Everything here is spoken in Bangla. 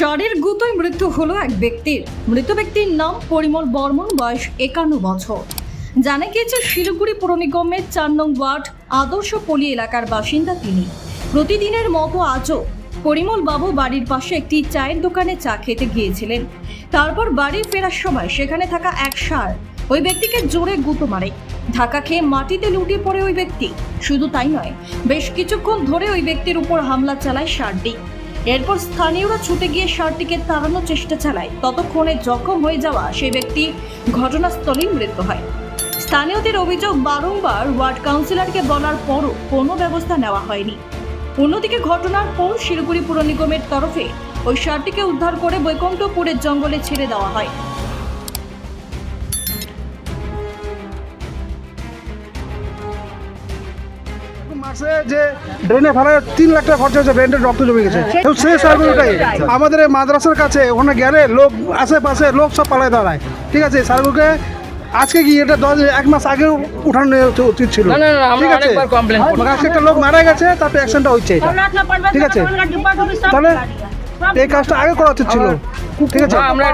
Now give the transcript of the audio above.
ষাঁড়ের গুতোয় মৃত্যু হলো এক ব্যক্তির। মৃত ব্যক্তির নাম পরিমল বর্মন, বয়স একান্ন বছর। জানা গিয়েছে, শিলিগুড়ি পৌর নিগমের চার নং ওয়ার্ড, আদর্শ পলি এলাকার বাসিন্দা তিনি। প্রতিদিনের মতো আজও পরিমল বাবু বাড়ির পাশে একটি চায়ের দোকানে চা খেতে গিয়েছিলেন। তারপর বাড়ি ফেরার সময় সেখানে থাকা এক ষাঁড় ওই ব্যক্তিকে জোরে গুঁতো মারে। ধাক্কা খেয়ে মাটিতে লুটিয়ে পড়ে ওই ব্যক্তি। শুধু তাই নয়, বেশ কিছুক্ষণ ধরে ওই ব্যক্তির উপর হামলা চালায় ষাঁড়টি। এরপর স্থানীয়রা ছুটে গিয়ে শার্টটিকে তাড়ানোর চেষ্টা চালায়। ততক্ষণে জখম হয়ে যাওয়া সেই ব্যক্তি ঘটনাস্থলেই মৃত্যু হয়। স্থানীয়দের অভিযোগ বারংবার ওয়ার্ড কাউন্সিলরকে বলার পরও কোনো ব্যবস্থা নেওয়া হয়নি। অন্যদিকে ঘটনার পর শিলিগুড়ি পুর নিগমের তরফে ওই শার্টটিকে উদ্ধার করে বৈকুণ্ঠপুরের জঙ্গলে ছেড়ে দেওয়া হয়। যে ড্রেনে ফেলা তিন লাখ টাকা খরচা হয়েছে ড্রেনের রক্ত জমে গেছে। তো সেই সার্গুলোটাই আমাদের এই মাদ্রাসার কাছে ওখানে গেলে লোক আশেপাশে লোক সব পালায় দাঁড়ায়। ঠিক আছে সার্গুলকে আজকে কি এটা দশ এক মাস আগে উঠানো উচিত ছিল। না, না, না, আমরা ঠিক আছে? অনেকবার complain করেছি। আজকে একটা লোক মারা গেছে তারপরে অ্যাকশনটা হচ্ছে ঠিক আছে? তাহলে এই কাজটা আগে করা উচিত ছিল। ঠিক আছে? আমরা